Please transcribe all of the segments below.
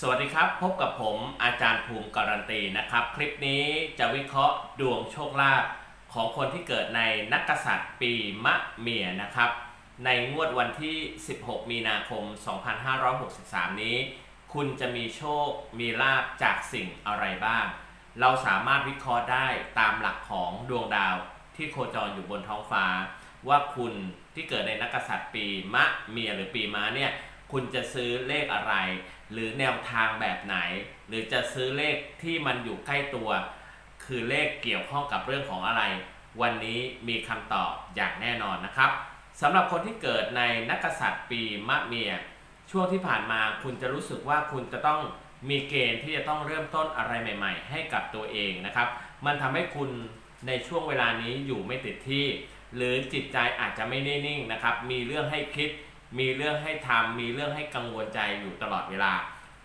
สวัสดีครับ พบกับผมอาจารย์ภูมิการันตีนะครับ คลิปนี้จะวิเคราะห์ดวงโชคลาภของคนที่เกิดในนักกษัตริย์ปีมะเมียนะครับ ในงวดวันที่ 16 มีนาคม 2563 นี้ คุณจะมีโชคมีลาภจากสิ่งอะไรบ้าง เราสามารถวิเคราะห์ได้ตามหลักของดวงดาวที่โคจรอยู่บนท้องฟ้า ว่าคุณที่เกิดในนักกษัตริย์ปีมะเมียหรือปีม้าเนี่ย คุณจะซื้อเลขอะไร หรือแนวทางแบบไหน หรือจะซื้อเลขที่มันอยู่ใกล้ตัว คือเลขเกี่ยวข้องกับเรื่องของอะไร วันนี้มีคำตอบอย่างแน่นอนนะครับสำหรับคนที่เกิดในนักษัตริย์ปีมะเมีย ช่วงที่ผ่านมาคุณจะรู้สึกว่าคุณจะต้องมีเกณฑ์ที่จะต้องเริ่มต้นอะไรใหม่ ๆ ให้กับตัวเองนะครับ มันทำให้คุณในช่วงเวลานี้อยู่ไม่ติดที่ หรือจิตใจอาจจะไม่ได้นิ่งนะครับ มีเรื่องให้คิด มีเรื่องให้ทำมีเรื่องให้กังวลใจอยู่ตลอดเวลา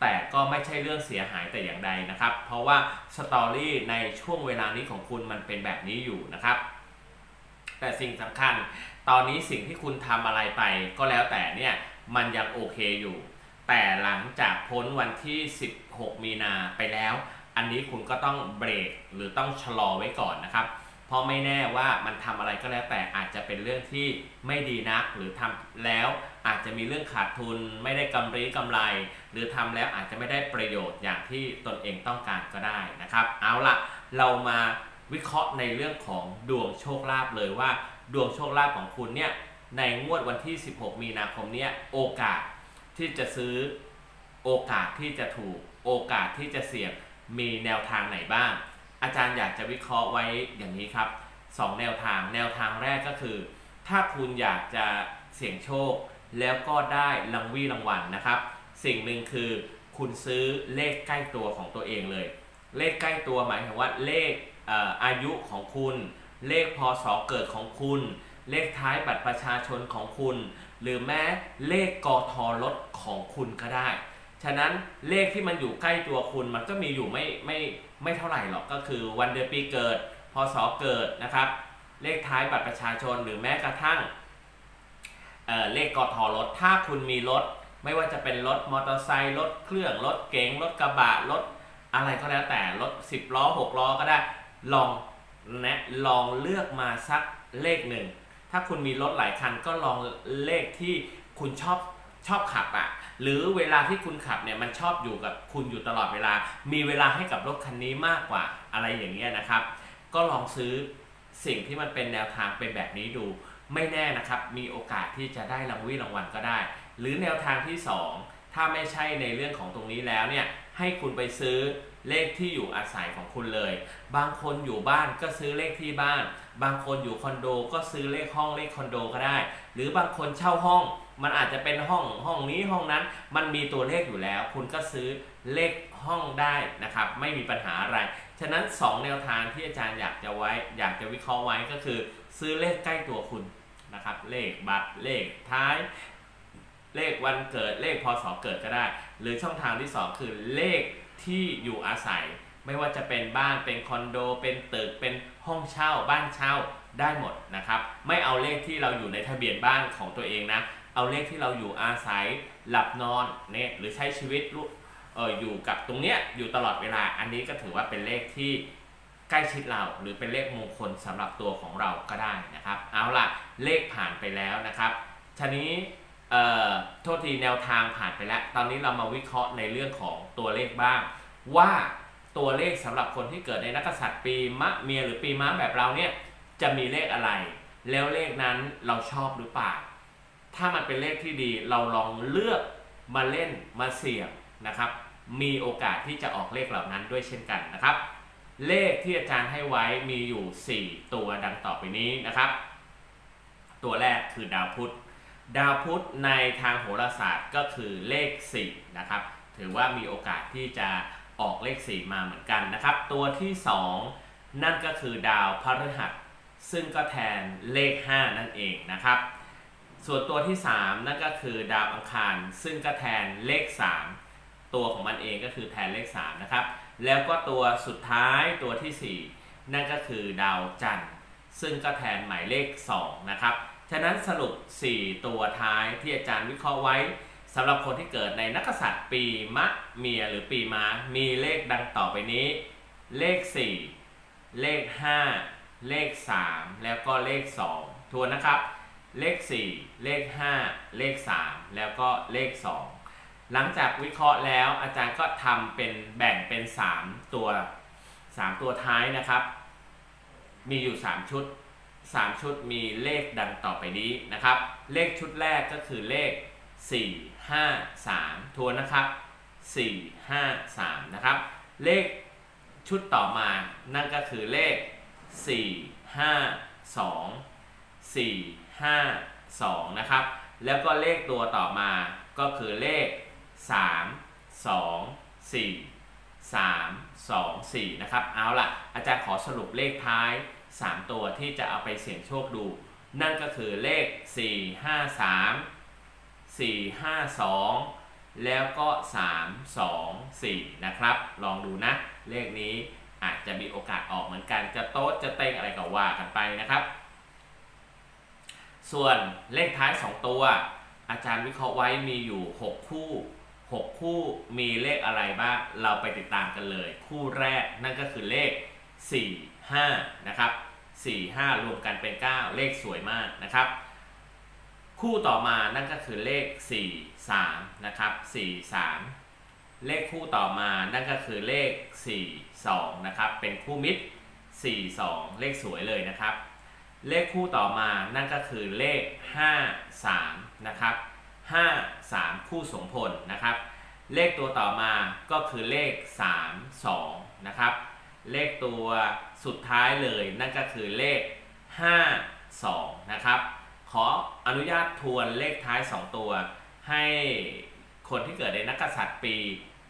แต่ก็ไม่ใช่เรื่องเสียหายแต่อย่างใดนะครับ เพราะว่าสตอรี่ในช่วงเวลานี้ของคุณมันเป็นแบบนี้อยู่นะครับ แต่สิ่งสำคัญ ตอนนี้สิ่งที่คุณทำอะไรไป ก็แล้วแต่เนี่ยมันยังโอเคอยู่ แต่หลังจากพ้นวันที่ 16 มีนาไปแล้ว อันนี้คุณก็ต้องเบรกหรือต้องชะลอไว้ก่อนนะครับ เพราะไม่แน่ว่ามันทำอะไรก็แล้วแต่อาจจะเป็นเรื่องที่ไม่ดีนัก หรือทำแล้วอาจจะมีเรื่องขาดทุน ไม่ได้กำไรกำไร หรือทำแล้วอาจจะไม่ได้ประโยชน์อย่างที่ตนเองต้องการก็ได้นะครับ เอาล่ะเรามาวิเคราะห์ในเรื่องของดวงโชคลาภเลยว่า ดวงโชคลาภของคุณเนี่ยในงวดวันที่ 16 มีนาคมเนี่ยโอกาสที่จะซื้อโอกาสที่จะถูกโอกาสที่จะเสี่ยงมีแนวทางไหนบ้าง อาจารย์อยากจะวิเคราะห์ไว้อย่างนี้ครับสองแนวทาง แนวทางแรกก็คือ ถ้าคุณอยากจะเสี่ยงโชค แล้วก็ได้รางวีรางวัลนะครับ สิ่งหนึ่งคือคุณซื้อเลขใกล้ตัวของตัวเองเลย เลขใกล้ตัวหมายถึงว่าเลขเอออายุของคุณ เลขพศเกิดของคุณ เลขท้ายบัตรประชาชนของคุณ หรือแม้เลขกทรถของคุณก็ได้ ฉะนั้นเลขที่มันอยู่ใกล้ตัวคุณมันก็มีอยู่ไม่ไม่ ไม่เท่าไหร่หรอกก็คือวันเดือนปีเกิด พศเกิดนะครับ เลขท้ายบัตรประชาชนหรือแม้กระทั่งเอ่อเลขกทรถ ถ้าคุณมีรถ ไม่ว่าจะเป็นรถมอเตอร์ไซค์รถเครื่องรถเก๋งรถกระบะรถอะไรก็แล้วแต่รถ 10 ล้อ 6 ล้อก็ได้ลองนะลองเลือกมาสักเลขหนึ่ง ถ้าคุณมีรถหลายคันก็ลองเลขที่คุณชอบชอบขับอะ่ะ หรือเวลาที่คุณขับเนี่ยมันชอบอยู่กับคุณอยู่ตลอดเวลา มีเวลาให้กับรถคันนี้มากกว่าอะไรอย่างเงี้ยนะครับ ก็ลองซื้อสิ่งที่มันเป็นแนวทางเป็นแบบนี้ดู ไม่แน่นะครับ มีโอกาสที่จะได้รางวีรางวัลก็ได้ หรือแนวทางที่ 2 ถ้าไม่ใช่ในเรื่องของตรงนี้แล้วเนี่ยให้คุณไปซื้อเลขที่อยู่อาศัยของคุณเลย บางคนอยู่บ้านก็ซื้อเลขที่บ้าน บางคนอยู่คอนโดก็ซื้อเลขห้องเลขคอนโดก็ได้ หรือบางคนเช่าห้อง มันอาจจะเป็นห้องห้องนี้ห้องนั้น มันมีตัวเลขอยู่แล้ว คุณก็ซื้อเลขห้องได้นะครับ ไม่มีปัญหาอะไร ฉะนั้น 2 แนวทางที่อาจารย์อยากจะไว้ อยากจะวิเคราะห์ไว้ก็คือ ซื้อเลขใกล้ตัวคุณนะครับ เลขบัตรเลขท้าย เลขวันเกิดเลขพศเกิดก็ได้ หรือช่องทางที่ 2 คือเลขที่อยู่อาศัย ไม่ว่าจะเป็นบ้านเป็นคอนโด เป็นตึกเป็นห้องเช่า บ้านเช่าได้หมดนะครับ ไม่เอาเลขที่เราอยู่ในทะเบียนบ้านของตัวเองนะ เอาเลขที่เราอยู่อาศัยหลับนอนเนี่ยหรือใช้ชีวิตเอออยู่กับตรงเนี้ยอยู่ตลอดเวลา อันนี้ก็ถือว่าเป็นเลขที่ใกล้ชิดเราหรือเป็นเลขมงคลสำหรับตัวของเราก็ได้นะครับ เอาล่ะเลขผ่านไปแล้วนะครับทีนี้เอ่อโทษทีแนวทางผ่านไปแล้ว ตอนนี้เรามาวิเคราะห์ในเรื่องของตัวเลขบ้าง ว่าตัวเลขสำหรับคนที่เกิดในนักกษัตริย์ปีมะเมียหรือปีม้าแบบเราเนี่ยจะมีเลขอะไร แล้วเลขนั้นเราชอบหรือเปล่า ถ้ามันเป็นเลขที่ดีเราลองเลือกมาเล่นมาเสี่ยงนะครับ มีโอกาสที่จะออกเลขเหล่านั้นด้วยเช่นกันนะครับ เลขที่อาจารย์ให้ไว้มีอยู่ 4 ตัวดังต่อไปนี้นะครับ ตัวแรกคือดาวพุธดาวพุธในทางโหราศาสตร์ก็คือเลข4นะครับถือว่ามีโอกาสที่จะออกเลข 4 มาเหมือนกันนะครับ ตัวที่ 2 นั่นก็คือดาวพฤหัส ซึ่งก็แทนเลข 5 นั่นเองนะครับ ส่วนตัวที่ 3 นั่นก็คือดาวอังคาร ซึ่งก็แทนเลข 3 ตัวของมันเองก็คือแทนเลข3นะครับแล้วก็ตัวสุดท้ายตัวทีสี่ 4 นั่นก็คือดาวจันทร์ ซึ่งก็แทนหมายเลข2นะครับฉะนั้นสรุป 4 ตัวท้ายที่อาจารย์วิเคราะห์ไว้สำหรับคนที่เกิดในนักษัตริย์ปีมะเมียหรือปีม้ามีเลขดังต่อไปนี้ เลข 4 เลข 5 เลข 3 แล้วก็เลข 2 ทวนนะครับ เลข 4 เลข 5 เลข 3 แล้วก็เลข 2 หลังจากวิเคราะห์แล้วอาจารย์ก็ทำเป็นแบ่งเป็น 3 ตัว 3 ตัวท้ายนะครับ มีอยู่ 3 ชุด 3 ชุดมีเลขดังต่อไปนี้นะครับ เลขชุดแรกก็คือเลข 4 5 3ทวนนะครับ 4 5 3 นะครับ เลขชุดต่อมา นั่นก็คือเลข 4 5 2 4 5 2 นะครับ แล้วก็เลขตัวต่อมาก็คือเลข 3 2 4 3 2 4 นะครับ เอาล่ะ อาจารย์ขอสรุปเลขท้าย 3 ตัวที่จะเอาไปเสี่ยงโชคดู นั่นก็คือเลข 4 5 3 4 5 2 แล้วก็ 3 2 4 นะครับ ลองดูนะ เลขนี้อาจจะมีโอกาสออกเหมือนกัน จะโต๊ดจะเต็งอะไรก็ว่ากันไปนะครับ ส่วนเลขท้าย 2 ตัว อาจารย์วิเคราะห์ไว้มีอยู่ 6 คู่ 6 คู่มีเลขอะไรบ้างเราไปติดตามกันเลย คู่แรกนั่นก็คือเลข 4 5 นะครับ 4 5 รวมกันเป็น 9 เลขสวยมากนะครับ คู่ต่อมานั่นก็คือเลข 4 3 นะครับ 4 3 เลขคู่ต่อมานั่นก็คือเลข 4 2 นะครับ เป็นคู่มิตร 4 2 เลขสวยเลยนะครับ เลขคู่ต่อมานั่นก็คือเลข 5 3 นะครับ 5 3 คู่สมพลนะครับ เลขตัวต่อมาก็คือเลข 3 2 นะครับ เลขตัวสุดท้ายเลยนั่นก็คือเลข 5 2 นะครับ ขออนุญาตทวนเลขท้าย 2 ตัว ให้คนที่เกิดในนักกษัตริย์ปี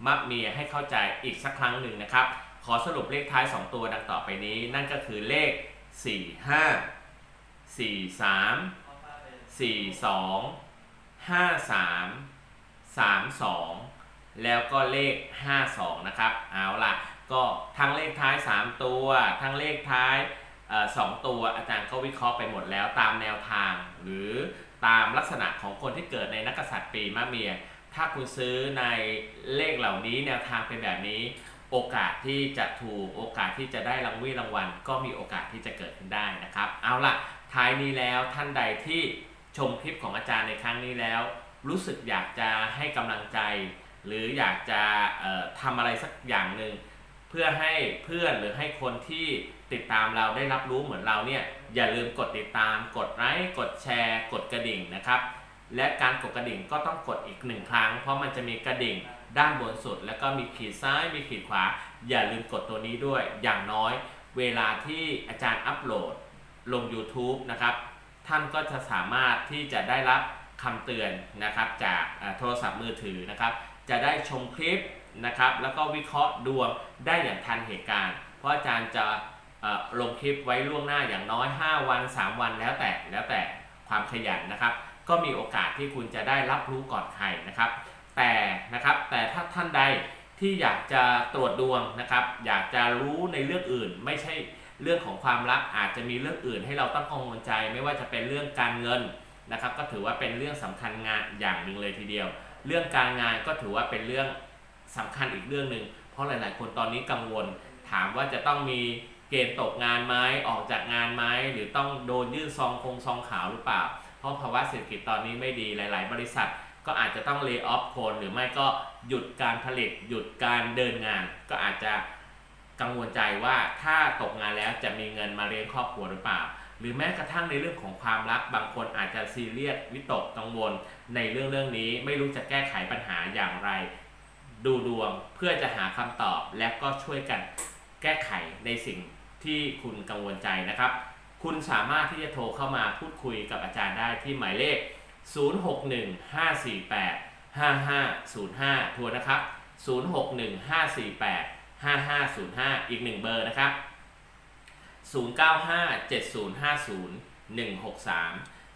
มะเมียให้เข้าใจอีกสักครั้งหนึ่งนะครับ ขอสรุปเลขท้าย 2 ตัวดังต่อไปนี้ นั่นก็คือเลข 4 5 4 3 4 2 5 3 3 2แล้วก็เลข52นะครับ เอาล่ะ ก็ทั้งเลขท้าย3ตัว ทั้งเลขท้ายสองตัวอาจารย์ก็วิเคราะห์ไปหมดแล้วตามแนวทาง หรือตามลักษณะของคนที่เกิดในนักกษัตริย์ปีมะเมีย ถ้าคุณซื้อในเลขเหล่านี้แนวทางเป็นแบบนี้ โอกาสที่จะถูกโอกาสที่จะได้รางวีรางวัล ก็มีโอกาสที่จะเกิดขึ้นได้นะครับ เอาล่ะ ท้ายนี้แล้วท่านใดที่ชมคลิปของอาจารย์ในครั้งนี้แล้ว รู้สึกอยากจะให้กำลังใจ หรืออยากจะทำอะไรสักอย่างหนึ่งเพื่อให้เพื่อนหรือให้คนที่ติดตามเราได้รับรู้เหมือนเราเนี่ยอย่าลืมกดติดตาม กดไลค์กดแชร์ กดกระดิ่งนะครับ และการกดกระดิ่งก็ต้องกดอีกหนึ่งครั้ง เพราะมันจะมีกระดิ่งด้านบนสุด แล้วก็มีขีดซ้ายมีขีดขวา อย่าลืมกดตัวนี้ด้วยอย่างน้อย เวลาที่อาจารย์อัปโหลด ลง YouTube นะครับ ท่านก็จะสามารถที่จะได้รับคำเตือนนะครับจากโทรศัพท์มือถือนะครับ จะได้ชมคลิปนะครับ แล้วก็วิเคราะห์ดวงได้อย่างทันเหตุการณ์ เพราะอาจารย์จะลงคลิปไว้ล่วงหน้าอย่างน้อย 5 วัน 3 วันแล้วแต่แล้วแต่ความขยันนะครับ ก็มีโอกาสที่คุณจะได้รับรู้ก่อนใครนะครับ แต่นะครับแต่ถ้าท่านใดที่อยากจะตรวจดวงนะครับ อยากจะรู้ในเรื่องอื่นไม่ใช่ เรื่องของความรักอาจจะมีเรื่องอื่นให้เราต้องกังวลใจ ไม่ว่าจะเป็นเรื่องการเงินนะครับ ก็ถือว่าเป็นเรื่องสำคัญงานอย่างหนึ่งเลยทีเดียว เรื่องการงานก็ถือว่าเป็นเรื่องสำคัญอีกเรื่องหนึ่งเพราะหลาย ๆ คนตอนนี้กังวล ถามว่าจะต้องมีเกณฑ์ตกงานไหมออกจากงานไหมหรือต้องโดนยื่นซองคงซองขาวหรือเปล่า เพราะภาวะเศรษฐกิจตอนนี้ไม่ดีหลาย ๆ บริษัทก็อาจจะต้องเลิกออฟคนหรือไม่ก็หยุดการผลิต หยุดการเดินงาน ก็อาจจะ กังวลใจว่าถ้าตกงานแล้วจะมีเงินมาเลี้ยงครอบครัวหรือเปล่า หรือแม้กระทั่งในเรื่องของความรักบางคนอาจจะซีเรียสวิตกกังวล ในเรื่องเรื่องนี้ไม่รู้จะแก้ไขปัญหาอย่างไร ดูดวงเพื่อจะหาคำตอบและก็ช่วยกันแก้ไขในสิ่งที่คุณกังวลใจนะครับ คุณสามารถที่จะโทรเข้ามาพูดคุยกับอาจารย์ได้ที่หมายเลข 0615485505ทัวร์นะครับ 5505 อีกหนึ่งเบอร์นะครับ 0957050163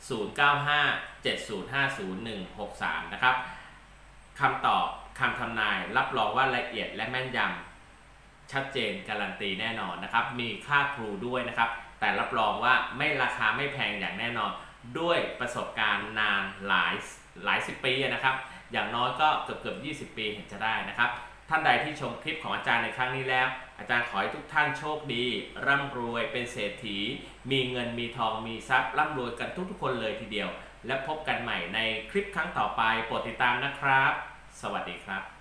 0957050163 นะครับคำตอบคำทำนายรับรองว่าละเอียดและแม่นยำชัดเจนการันตีแน่นอนนะครับ มีค่าครูด้วยนะครับ แต่รับรองว่าไม่ราคาไม่แพงอย่างแน่นอน ด้วยประสบการณ์นานหลายหลายสิบปีนะครับ อย่างน้อยก็เกือบเกือบ20 ปีเห็นจะได้นะครับ ท่านใดที่ชมคลิปของอาจารย์ในครั้งนี้แล้ว อาจารย์ขอให้ทุกท่านโชคดี ร่ำรวยเป็นเศรษฐี มีเงินมีทองมีทรัพย์ร่ำรวยกันทุกๆคนเลยทีเดียว และพบกันใหม่ในคลิปครั้งต่อไปโปรดติดตามนะครับ สวัสดีครับ